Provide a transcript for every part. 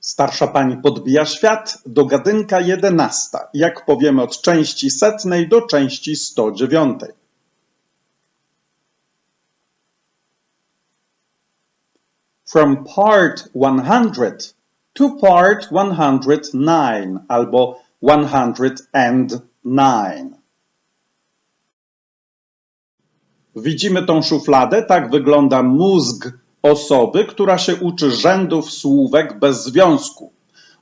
Starsza pani podbija świat, dogadynka jedenasta. Jak powiemy od części setnej do części 109. From part 100 to part 109 albo 109. Widzimy tą szufladę? Tak wygląda mózg osoby, która się uczy rzędów słówek bez związku.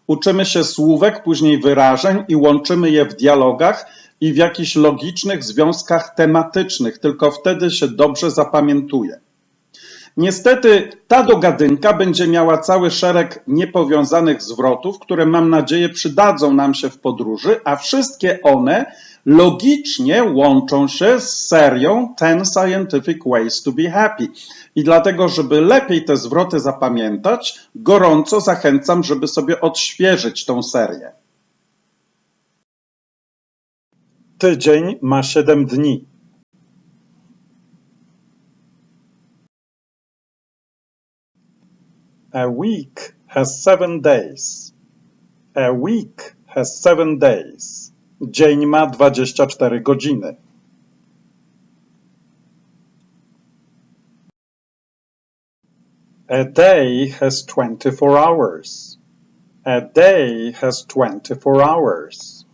Uczymy się słówek, później wyrażeń i łączymy je w dialogach i w jakichś logicznych związkach tematycznych, tylko wtedy się dobrze zapamiętuje. Niestety ta dogadynka będzie miała cały szereg niepowiązanych zwrotów, które mam nadzieję przydadzą nam się w podróży, a wszystkie one logicznie łączą się z serią 10 Scientific Ways to be Happy. I dlatego, żeby lepiej te zwroty zapamiętać, gorąco zachęcam, żeby sobie odświeżyć tą serię. Tydzień ma 7 dni. A week has seven days. A week has seven days. Dzień ma 24 godziny. A day has 24 hours. A day has 24 hours.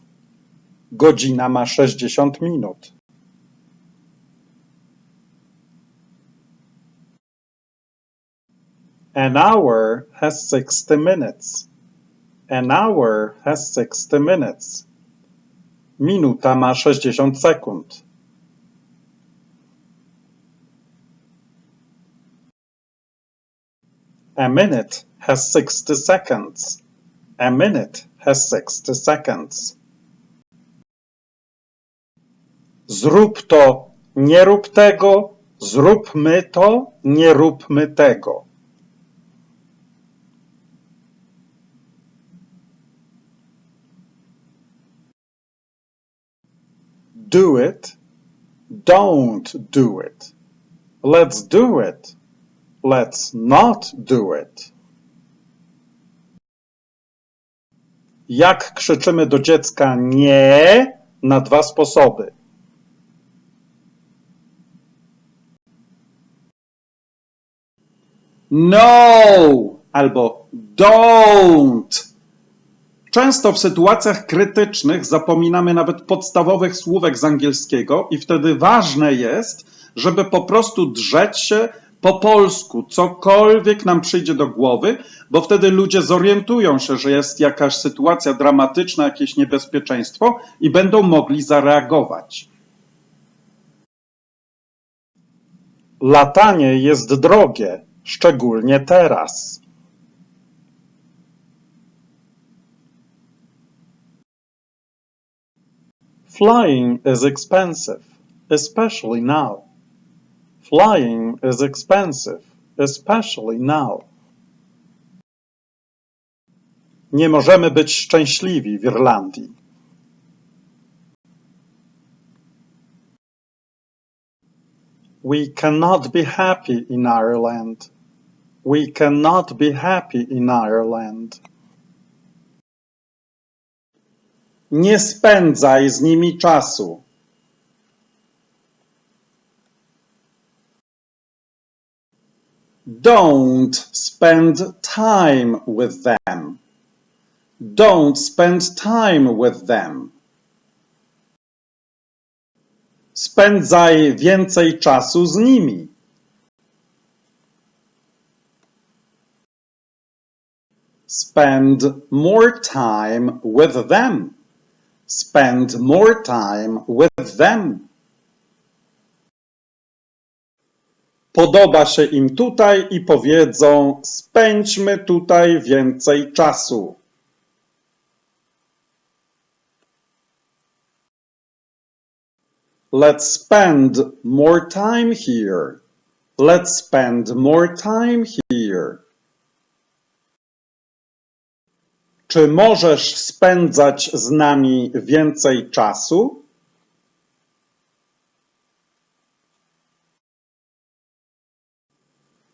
Godzina ma 60 minut. An hour has 60 minutes. An hour has 60 minutes. Minuta ma 60 sekund. A minute has 60 seconds. A minute has 60 seconds. Zrób to, nie rób tego, zróbmy to, nie róbmy tego. Do it, don't do it. Let's do it. Let's not do it. Jak krzyczymy do dziecka nie na dwa sposoby. No albo don't. Często w sytuacjach krytycznych zapominamy nawet podstawowych słówek z angielskiego i wtedy ważne jest, żeby po prostu drzeć się po polsku, cokolwiek nam przyjdzie do głowy, bo wtedy ludzie zorientują się, że jest jakaś sytuacja dramatyczna, jakieś niebezpieczeństwo i będą mogli zareagować. Latanie jest drogie, szczególnie teraz. Flying is expensive, especially now. Flying is expensive, especially now. Nie możemy być szczęśliwi w Irlandii. We cannot be happy in Ireland. We cannot be happy in Ireland. Nie spędzaj z nimi czasu. Don't spend time with them. Don't spend time with them. Spędzaj więcej czasu z nimi. Spend more time with them. Spend more time with them. Podoba się im tutaj i powiedzą: spędźmy tutaj więcej czasu. Let's spend more time here. Let's spend more time here. Czy możesz spędzać z nami więcej czasu?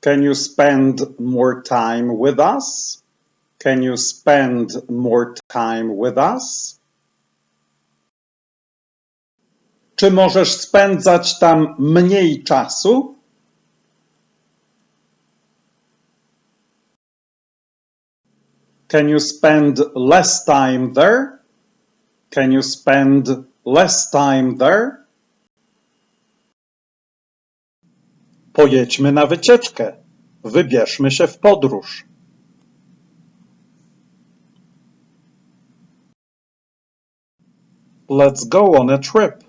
Can you spend more time with us? Can you spend more time with us? Czy możesz spędzać tam mniej czasu? Can you spend less time there? Can you spend less time there? Pojedźmy na wycieczkę. Wybierzmy się w podróż. Let's go on a trip.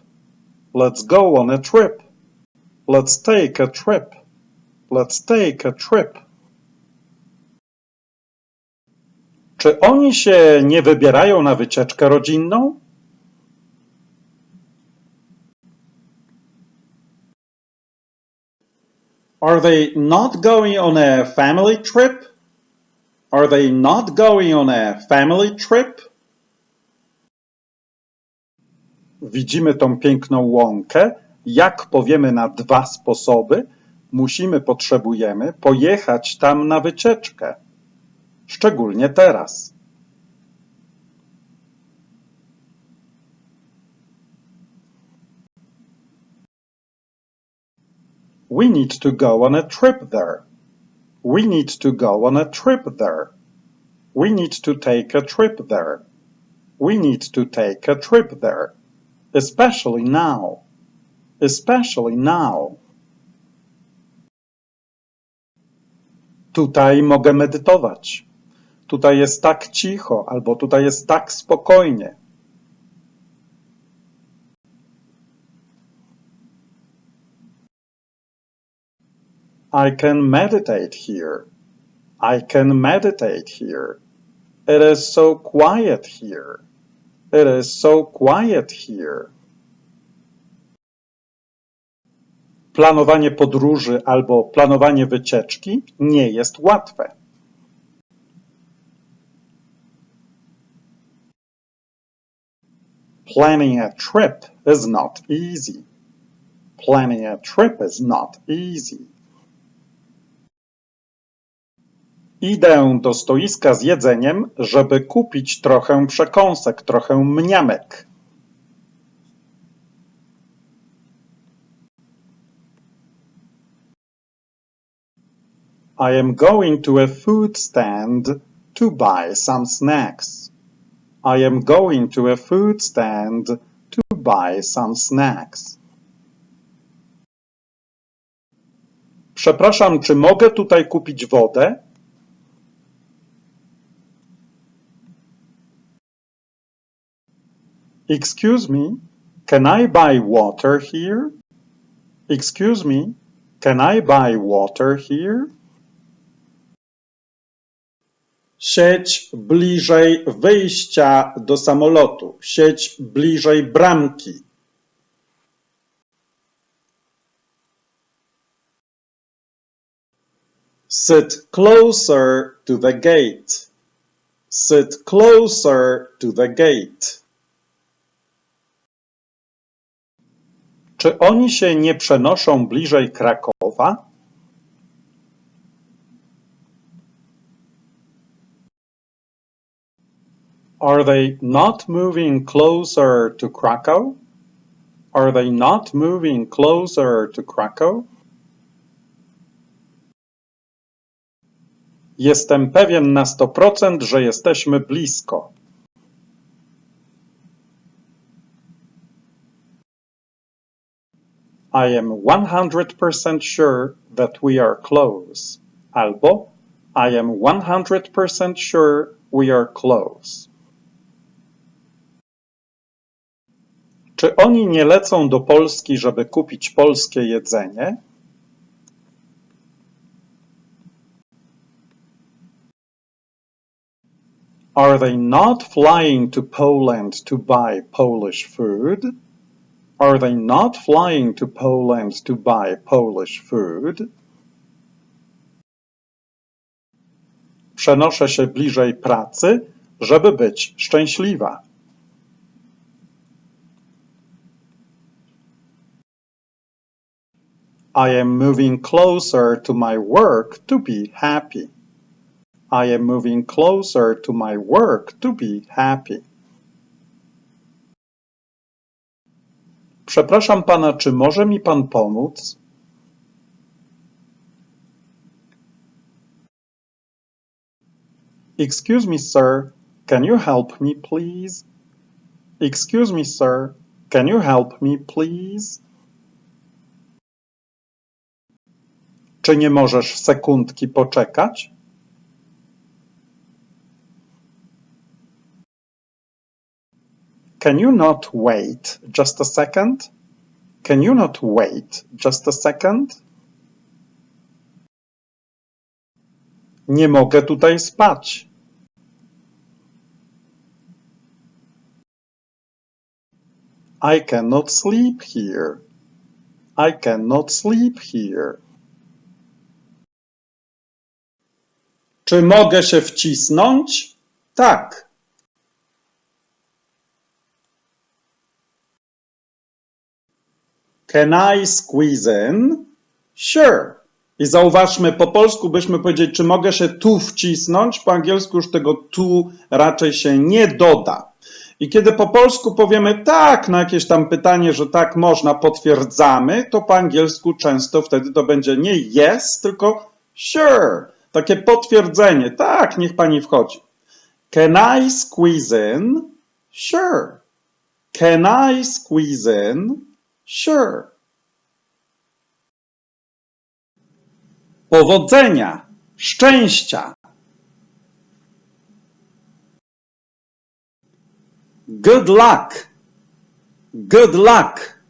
Let's go on a trip. Let's take a trip. Let's take a trip. Czy oni się nie wybierają na wycieczkę rodzinną? Are they not going on a family trip? Are they not going on a family trip? Widzimy tą piękną łąkę. Jak powiemy na dwa sposoby, musimy, potrzebujemy pojechać tam na wycieczkę. Szczególnie teraz. We need to go on a trip there. We need to go on a trip there. We need to take a trip there. We need to take a trip there. Especially now. Especially now. Tutaj mogę medytować. Tutaj jest tak cicho, albo tutaj jest tak spokojnie. I can meditate here. I can meditate here. It is so quiet here. It is so quiet here. Planowanie podróży albo planowanie wycieczki nie jest łatwe. Planning a trip is not easy. Planning a trip is not easy. Idę do stoiska z jedzeniem, żeby kupić trochę przekąsek, trochę mniamek. I am going to a food stand to buy some snacks. I am going to a food stand to buy some snacks. Przepraszam, czy mogę tutaj kupić wodę? Excuse me, can I buy water here? Excuse me, can I buy water here? Siedź bliżej wyjścia do samolotu. Siedź bliżej bramki. Sit closer to the gate. Sit closer to the gate. Czy oni się nie przenoszą bliżej Krakowa? Are they not moving closer to Krakow? Are they not moving closer to Krakow? Jestem pewien na 100%, że jesteśmy blisko. I am 100% sure that we are close. Albo I am 100% sure we are close. Czy oni nie lecą do Polski, żeby kupić polskie jedzenie? Are they not flying to Poland to buy Polish food? Are they not flying to Poland to buy Polish food? Przenoszę się bliżej pracy, żeby być szczęśliwa. I am moving closer to my work to be happy. I am moving closer to my work to be happy. Przepraszam pana, czy może mi pan pomóc? Excuse me, sir. Can you help me, please? Excuse me, sir. Can you help me, please? Czy nie możesz sekundki poczekać? Can you not wait just a second? Can you not wait just a second? Nie mogę tutaj spać. I cannot sleep here. I cannot sleep here. Czy mogę się wcisnąć? Tak. Can I squeeze in? Sure. I zauważmy, po polsku byśmy powiedzieli, czy mogę się tu wcisnąć? Po angielsku już tego tu raczej się nie doda. I kiedy po polsku powiemy tak na jakieś tam pytanie, że tak można, potwierdzamy, to po angielsku często wtedy to będzie nie yes, tylko sure. Takie potwierdzenie. Tak, niech pani wchodzi. Can I squeeze in? Sure. Can I squeeze in? Sure. Powodzenia, szczęścia. Good luck. Good luck.